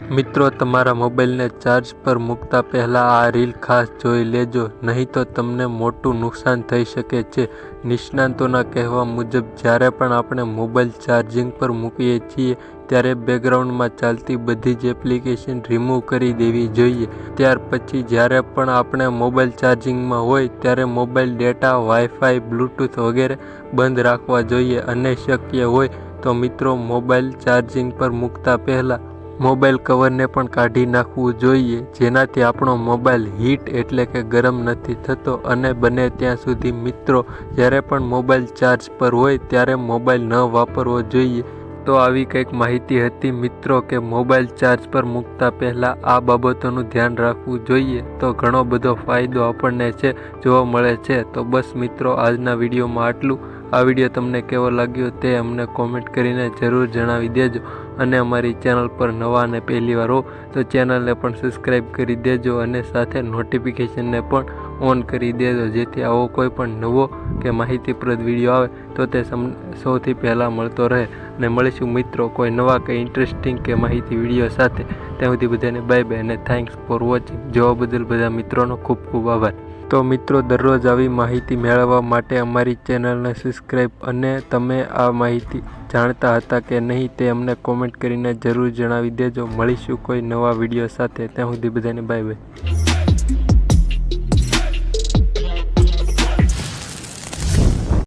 મિત્રો, તમારા મોબાઈલને ચાર્જ પર મૂકતા પહેલાં આ રીલ ખાસ જોઈ લેજો. નહીં તો તમને મોટું નુકસાન થઈ શકે છે. નિષ્ણાતોના કહેવા મુજબ, જ્યારે પણ આપણે મોબાઈલ ચાર્જિંગ પર મૂકીએ છીએ, ત્યારે બેકગ્રાઉન્ડમાં ચાલતી બધી જ એપ્લિકેશન રિમૂવ કરી દેવી જોઈએ. ત્યાર પછી જ્યારે પણ આપણે મોબાઈલ ચાર્જિંગમાં હોય, ત્યારે મોબાઈલ ડેટા વાઈફાઈ બ્લૂટૂથ વગેરે બંધ રાખવા જોઈએ અને શક્ય હોય તો મિત્રો, મોબાઈલ ચાર્જિંગ પર મૂકતા પહેલાં મોબાઈલ કવરને પણ કાઢી નાખવું જોઈએ, જેનાથી આપણો મોબાઈલ હીટ એટલે કે ગરમ નથી થતો અને બને ત્યાં સુધી મિત્રો, જ્યારે પણ મોબાઈલ ચાર્જ પર હોય, ત્યારે મોબાઈલ ન વાપરવો જોઈએ. તો આવી કંઈક માહિતી હતી મિત્રો કે મોબાઈલ ચાર્જ પર મૂકતા પહેલાં આ બાબતોનું ધ્યાન રાખવું જોઈએ તો ઘણો બધો ફાયદો આપણને છે, જોવા મળે છે. તો બસ મિત્રો, આજના વિડીયોમાં આટલું. આ વીડિયો તમને કેવો લાગ્યો તે અમને કોમેન્ટ કરીને જરૂર જણાવી દેજો અને અમારી ચેનલ પર નવા અને પહેલીવાર હો તો ચેનલને પણ સબસ્ક્રાઈબ કરી દેજો અને સાથે નોટિફિકેશનને પણ ઓન કરી દેજો. જેથી આવો કોઈ પણ નવો કે માહિતીપ્રદ વીડિયો આવે, તો તે સૌથી પહેલાં મળતો રહે. અને મળીશું મિત્રો કોઈ નવા કે ઇન્ટરેસ્ટિંગ કે માહિતી વીડિયો સાથે. ત્યાં સુધી બધાને બાય બાય અને થેન્ક્સ ફોર વોચિંગ જોવા બદલ બધા મિત્રોનો ખૂબ ખૂબ આભાર. તો મિત્રો, દરરોજ આવી માહિતી મેળવવા માટે અમારી ચેનલને સબસ્ક્રાઈબ અને તમે આ માહિતી જાણતા હતા કે નહીં તે અમને કોમેન્ટ કરીને જરૂર જણાવી દેજો. મળીશું કોઈ નવા વીડિયો સાથે. ત્યાં સુધી બધાને બાય બાય